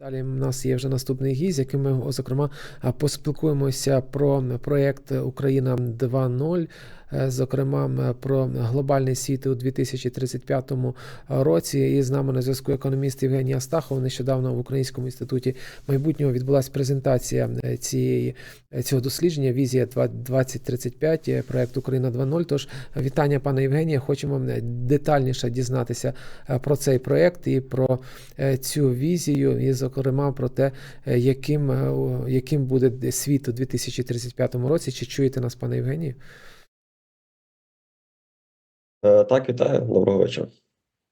Далі в нас є вже наступний гість, з яким ми, зокрема, поспілкуємося про проєкт Україна 2.0, е, зокрема про глобальний світ у 2035 році. І з нами на зв'язку економіст Євгеній Астахов. Нещодавно в Українському інституті майбутнього відбулася презентація е, цієї е, цього дослідження. Візія 2035, е, проєкт Україна 2.0. Тож вітання, пане Євгенія. Хочемо детальніше дізнатися е, про цей проєкт і про е, цю візію, і, зокрема, про те, е, яким, е, яким буде світ у 2035 році. Чи чуєте нас, пане Євгенію? Е, Так, вітаю, доброго вечора.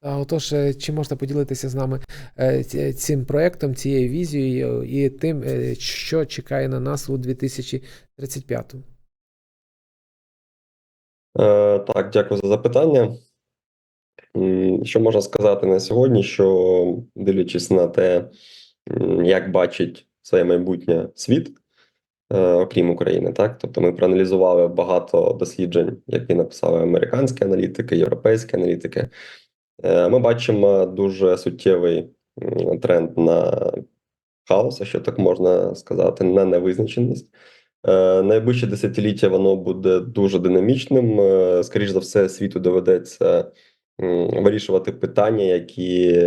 Отож, е, чи можете поділитися з нами е, цим проєктом, цією візією і тим, е, що чекає на нас у 2035? Е, Так, дякую за запитання. Що можна сказати на сьогодні, що дивлячись на те, як бачить своє майбутнє світ, е, окрім України, так? Тобто ми проаналізували багато досліджень, які написали американські аналітики, європейські аналітики. Е, Ми бачимо дуже суттєвий тренд на хаос, якщо так можна сказати, на невизначеність. Е, Найближче десятиліття воно буде дуже динамічним. Е, Скоріш за все, світу доведеться вирішувати питання, які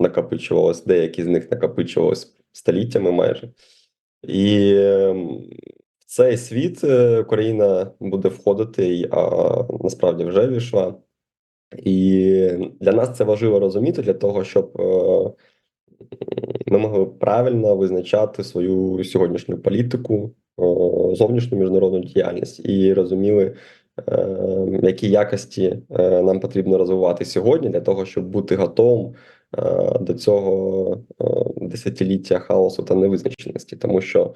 накопичувалось, деякі з них накопичувалось століттями майже. І ем, в цей світ е, Україна буде входити, а насправді вже війшла. І для нас це важливо розуміти для того, щоб е, ми могли правильно визначати свою сьогоднішню політику, зовнішню міжнародну діяльність і розуміли, е, які якості е, нам потрібно розвивати сьогодні для того, щоб бути готовим до цього десятиліття хаосу та невизначеності, тому що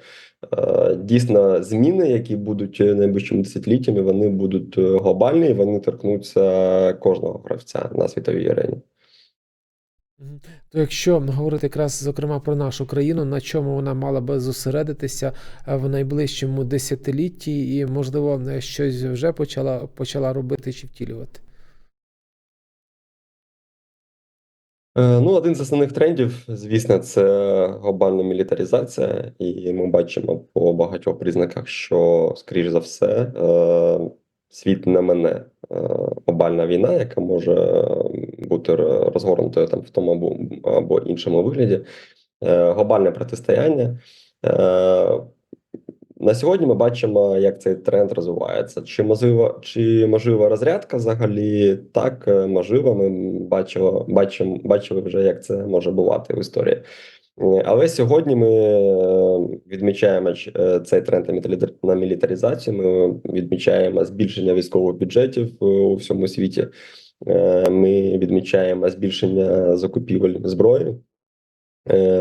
е, дійсно зміни, які будуть найближчими десятиліттями, вони будуть е, глобальні, і вони торкнуться кожного гравця на світовій арені. То якщо говорити якраз зокрема про нашу країну, на чому вона мала би зосередитися е, в найближчому десятилітті, і можливо щось вже почала почала робити чи втілювати? Ну, один з основних трендів, звісно, це глобальна мілітаризація, і ми бачимо по багатьох признаках, що, скоріш за все, е, світ не мене е, глобальна війна, яка може бути розгорнутою там в тому або, іншому вигляді. Е, Глобальне протистояння. На сьогодні ми бачимо, як цей тренд розвивається. Чи можливо, чи можлива розрядка взагалі? Так, е, можливо, ми бачимо, бачимо, бачили вже, як це може бувати в історії. Е, Але сьогодні ми е, відмічаємо цей тренд на мілітар- на мілітаризацію. Ми відмічаємо збільшення військових бюджетів у всьому світі. Ми відмічаємо збільшення закупівель зброї.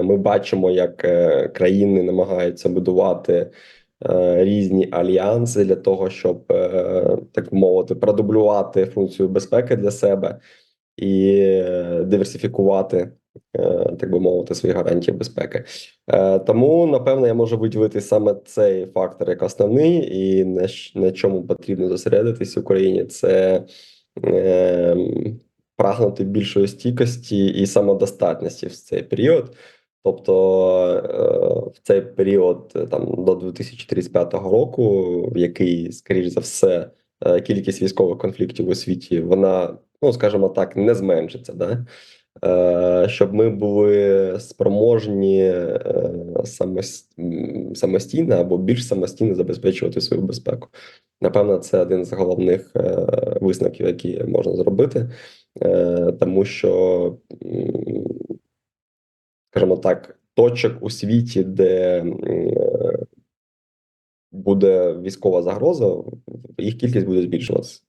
Ми бачимо, як країни намагаються будувати різні альянси для того, щоб е, так мовити, продублювати функцію безпеки для себе і е, диверсифікувати, е, так би мовити, свої гарантії безпеки. Е, Тому, напевно, я можу виділити саме цей фактор як основний, і на, на чому потрібно зосередитись Україні, це е, прагнути більшої стійкості і самодостатності в цей період. Тобто е, в цей період е, там до 2035 року, в який, скоріш за все, е, кількість військових конфліктів у світі, вона, ну скажімо так, не зменшиться. Да? Щоб ми були спроможні самостійно або більш самостійно забезпечувати свою безпеку. Напевно, це один з головних висновків, які можна зробити, тому що скажімо так, точок у світі, де е, буде військова загроза, їх кількість буде збільшуватися.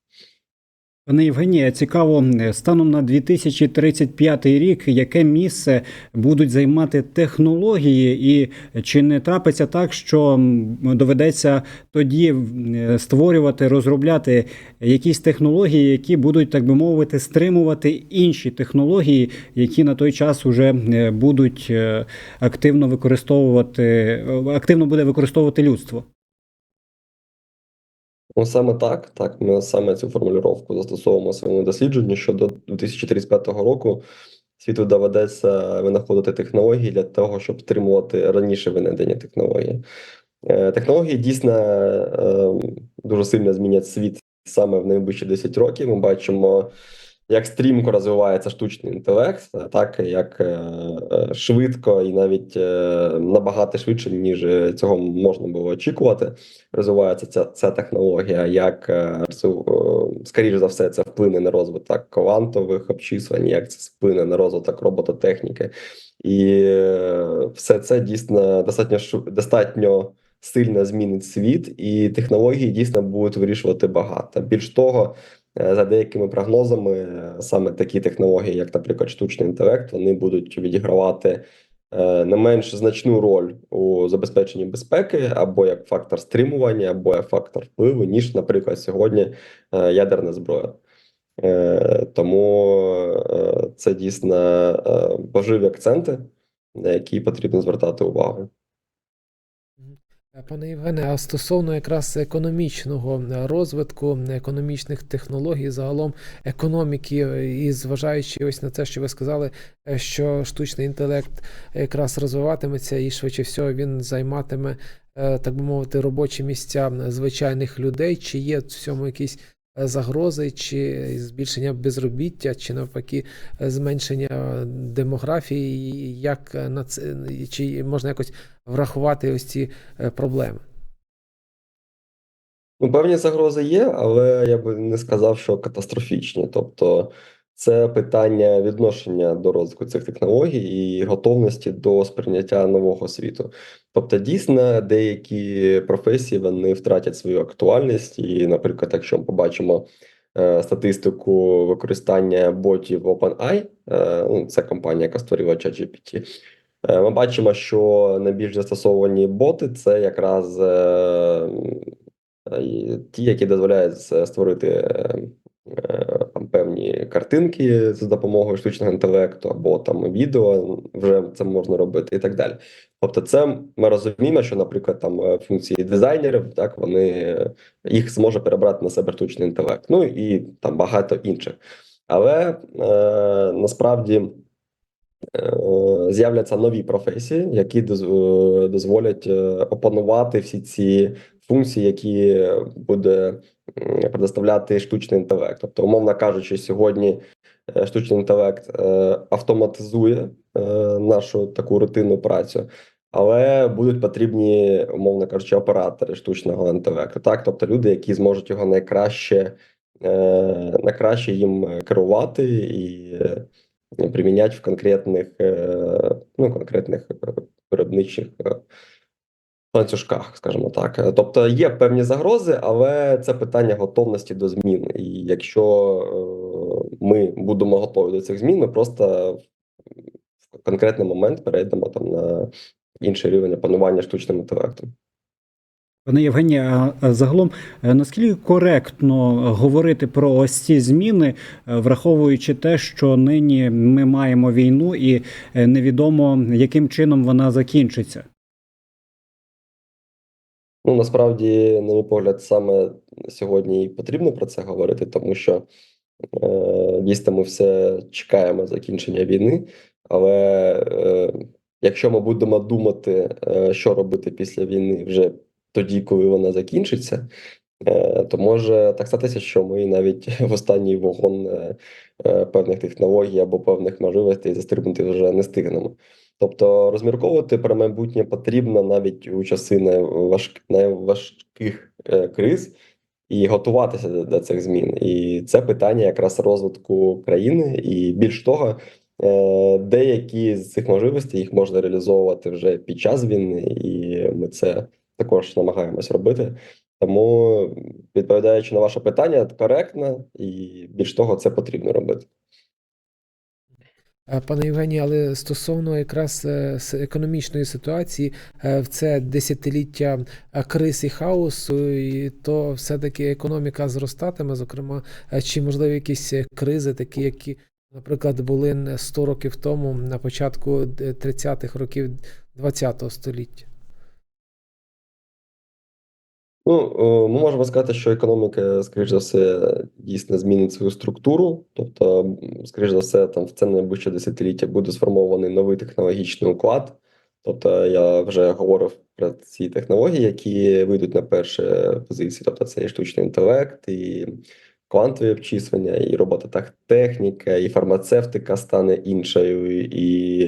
Пане Євгенія, цікаво, е, станом на 2035 рік, яке місце будуть займати технології, і чи не трапиться так, що доведеться тоді е, створювати, розробляти якісь технології, які будуть, так би мовити, стримувати інші технології, які на той час вже е, будуть активно використовувати, активно буде використовувати людство? Ну, саме так, так, ми саме цю формулювання застосовуємо в своєму дослідженні, що до 2035 року світу доведеться винаходити технології для того, щоб стримувати раніше винайдення технології. Е, Технології дійсно е, дуже сильно змінять світ саме в найближчі 10 років. Ми бачимо, як стрімко розвивається штучний інтелект, так як е, е, швидко і навіть е, набагато швидше, ніж цього можна було очікувати. Розвивається ця, ця технологія, як скоріш за все, це вплине на розвиток квантових обчислень, як це вплине на розвиток робототехніки, і все це дійсно достатньо достатньо сильно змінить світ, і технології дійсно будуть вирішувати багато. Більш того, за деякими прогнозами, е, саме такі технології, як, наприклад, штучний інтелект, вони будуть відігравати е, не менш значну роль у забезпеченні безпеки, або як фактор стримування, або як фактор впливу, ніж, наприклад, сьогодні е, ядерна зброя. Е, Тому е, це дійсно е, важливі акценти, на які потрібно звертати увагу. Пане Євгене, а стосовно якраз економічного розвитку, економічних технологій, загалом економіки, і зважаючи ось на те, що ви сказали, що штучний інтелект якраз розвиватиметься, і швидше всього він займатиме, е, так би мовити, робочі місця звичайних людей, чи є в цьому якісь загрози, чи збільшення безробіття, чи навпаки е, зменшення демографії, як е, на це чи можна якось врахувати ось ці е, проблеми. Ну, певні загрози є, але я би не сказав, що катастрофічні. Тобто, це питання відношення до розвитку цих технологій і готовності до сприйняття нового світу. Тобто, дійсно, деякі професії вони втратять свою актуальність. І, наприклад, якщо ми побачимо е, статистику використання ботів OpenAI, е, ну, це компанія, яка створила ChatGPT, е, ми бачимо, що найбільш застосовані боти це якраз е, ті, які дозволяють створити певні картинки з допомогою штучного інтелекту, або там відео вже це можна робити, і так далі. Тобто, це ми розуміємо, що, наприклад, там е, функції дизайнерів, так вони е, їх зможе перебрати на себе штучний інтелект, ну і там багато інших. Але е, насправді. е, З'являться нові професії, які е, дозволять опанувати всі ці функції, які буде предоставляти штучний інтелект. Тобто, умовно кажучи, сьогодні е, штучний інтелект е, автоматизує е, нашу таку рутинну працю, але будуть потрібні, умовно кажучи, оператори штучного інтелекту. Так, тобто люди, які зможуть його найкраще, найкраще їм керувати і приміняти в конкретних, ну, конкретних виробничих. Ланцюжках, скажімо так. Е, Тобто є певні загрози, але це питання готовності до змін. І якщо е, ми будемо готові до цих змін, ми просто в конкретний момент перейдемо там на інший рівень опанування штучним інтелектом. Пане Євгенія, загалом е, наскільки коректно говорити про ось ці зміни, враховуючи те, що нині ми маємо війну, і невідомо яким чином вона закінчиться? Ну насправді, на мій погляд, саме сьогодні і потрібно про це говорити, тому що е, дійсно ми все чекаємо закінчення війни. Але е, якщо ми будемо думати, е, що робити після війни вже тоді, коли вона закінчиться, е, то може так статися, що ми навіть в останній вагон е, е, певних технологій або певних можливостей застрибнути вже не стигнемо. Тобто розмірковувати про майбутнє потрібно навіть у часи найваж... найважких е, криз і готуватися до, до цих змін. І це питання якраз розвитку країни, і більш того, е, деякі з цих можливостей їх можна реалізовувати вже під час війни, і ми це також намагаємось робити. Тому, відповідаючи на ваше питання, коректно і більш того, це потрібно робити. Е, Пане Євгенію, але стосовно якраз е, економічної ситуації, е, в це десятиліття кризи хаосу, і то все-таки економіка зростатиме, зокрема, чи можливо якісь кризи, такі, які, наприклад, були не 100 років тому, на початку е, 30-х років ХХ століття. Ну, е, ми можемо сказати, що економіка, скоріш за все, дійсно змінить свою структуру. Тобто, скоріш за все, там в це найближче десятиліття буде сформований новий технологічний уклад. Тобто, я вже говорив про ці технології, які вийдуть на перші позиції. Тобто, це і штучний інтелект, і квантові обчислення, і робототехніка, і фармацевтика стане іншою, і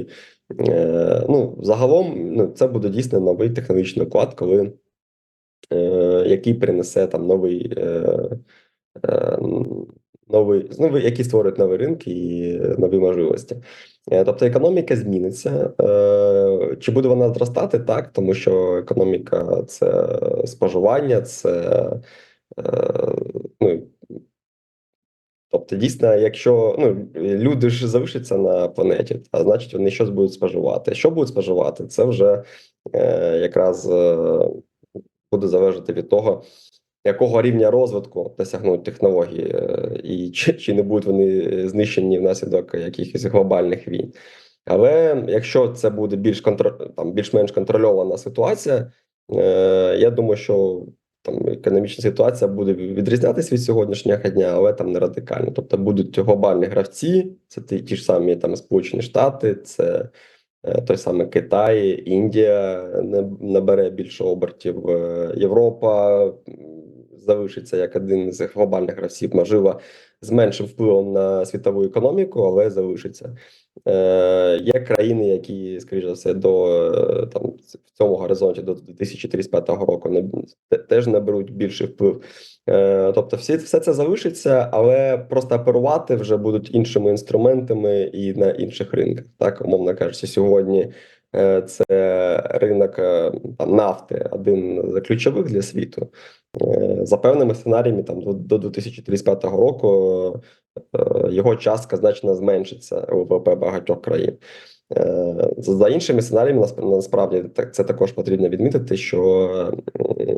е, ну, загалом ну, це буде дійсно новий технологічний уклад, коли який принесе там новий, е, е, новий, новий, який створить нові ринки і нові можливості. Е, Тобто економіка зміниться. Е, Чи буде вона зростати? Так, тому що економіка це споживання, це е, ну, Тобто, дійсно, якщо ну, люди ж залишаться на планеті, а значить вони щось будуть споживати. Що будуть споживати? Це вже е, якраз е, буде залежати від того, якого рівня розвитку досягнуть технології, е, і чи, чи не будуть вони знищені внаслідок якихось глобальних війн. Але якщо це буде більш контр... там, більш-менш контрольована ситуація, е, я думаю, що там економічна ситуація буде відрізнятися від сьогоднішнього дня, але там не радикально. Тобто будуть глобальні гравці, це ті, ті ж самі там Сполучені Штати, це той самий Китай, Індія не набере більше обертів, е, Європа залишиться як один з глобальних гравців, можливо, з меншим впливом на світову економіку, але залишиться. Е, Є країни, які, скоріш за все, до е, там в цьому горизонті до 2035 року не те- теж наберуть більший вплив. Е, Тобто, всі все це залишиться, але просто оперувати вже будуть іншими інструментами і на інших ринках. Так, умовно кажучи, сьогодні це ринок е, там нафти, один з ключових для світу. Е, За певними сценаріями, там до, до 2035 року е, його частка значно зменшиться у ВВП багатьох країн. Е, За іншими сценаріями, насп- насправді так це також потрібно відмітити, що е,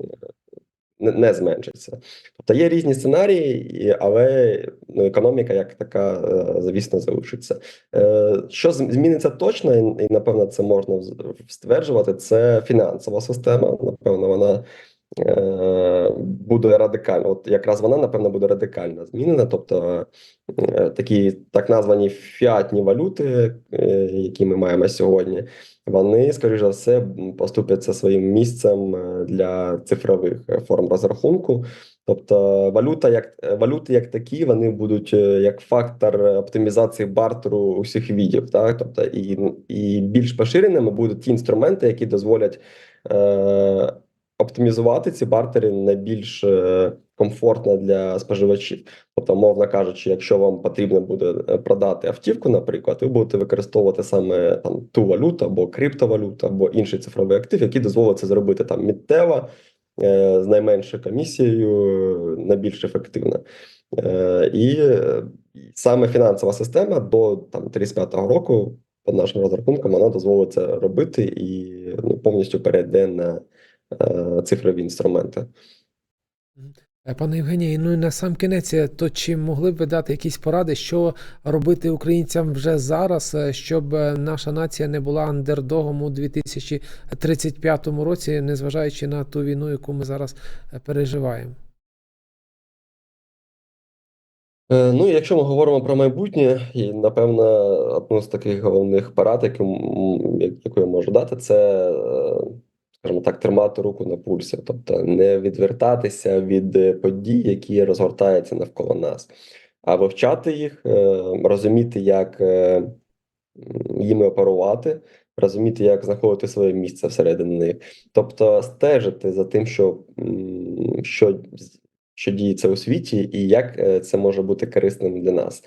не, зменшиться. Тобто є різні сценарії, але ну, економіка як така, е, звісно, залишиться. Е, Що зміниться точно, і, напевно це можна стверджувати, це фінансова система. Напевно, вона буде радикально. От якраз вона, напевно, буде радикально змінена. Тобто е, такі так названі фіатні валюти, е, які ми маємо сьогодні, вони, скоріш за все, поступляться своїм місцем е, для цифрових е, форм розрахунку. Тобто валюта, як е, валюти, як такі, вони будуть е, як фактор оптимізації бартеру усіх видів. Так? Тобто, і, і більш поширеними будуть ті інструменти, які дозволять е, оптимізувати ці бартери найбільш е, комфортно для споживачів. Тобто, мовно кажучи, якщо вам потрібно буде е, продати автівку, наприклад, ви будете використовувати саме там ту валюту або криптовалюту, або інший цифровий актив, який дозволить це зробити там миттєво, е, з найменшою комісією, е, найбільш ефективно. І саме фінансова система до там 35-го року, по нашим розрахункам, вона дозволить це робити і ну, повністю перейде на цифрові інструменти. Е, Пане Євгеній, ну і на сам кінець, е, то чи могли б ви дати якісь поради, що робити українцям вже зараз, е, щоб е, наша нація не була андердогом у 2035 році, незважаючи на ту війну, яку ми зараз е, переживаємо? Е, Ну, якщо ми говоримо про майбутнє, і напевно одну з таких головних порад, яку, яку я можу дати, це, е, скажімо так, тримати руку на пульсі, тобто не відвертатися від е, подій, які розгортаються навколо нас, а вивчати їх, е, розуміти, як е, їми оперувати, розуміти, як знаходити своє місце всередині них, тобто стежити за тим, що, що що діється у світі, і як це може бути корисним для нас,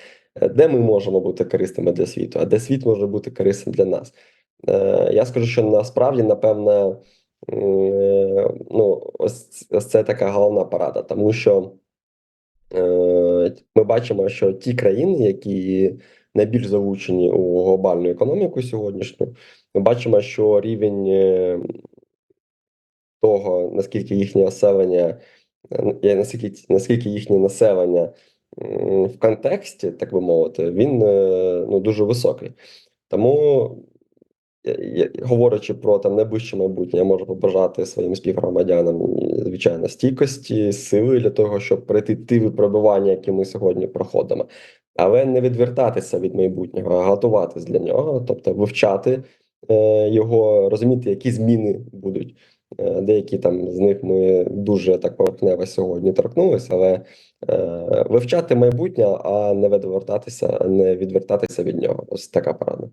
де ми можемо бути корисними для світу, а де світ може бути корисним для нас. Е, Я скажу, що насправді, напевно, е, ну, ось, ось це така головна порада, тому що е, ми бачимо, що ті країни, які найбільш залучені у глобальну економіку сьогоднішню, ми бачимо, що рівень е, того, наскільки їхнє населення е, наскільки, наскільки їхнє населення в контексті, так би мовити, він е, ну, дуже високий. Тому говорячи про там найближче майбутнє, я можу побажати своїм співгромадянам звичайно стійкості, сили для того, щоб пройти ті випробування, які ми сьогодні проходимо, але не відвертатися від майбутнього, а готуватись для нього, тобто вивчати е, його, розуміти, які зміни будуть. Е, Деякі там з них ми дуже так поверхнево сьогодні торкнулися, але е, вивчати майбутнє, а не відвертатися, не відвертатися від нього. Ось така порада.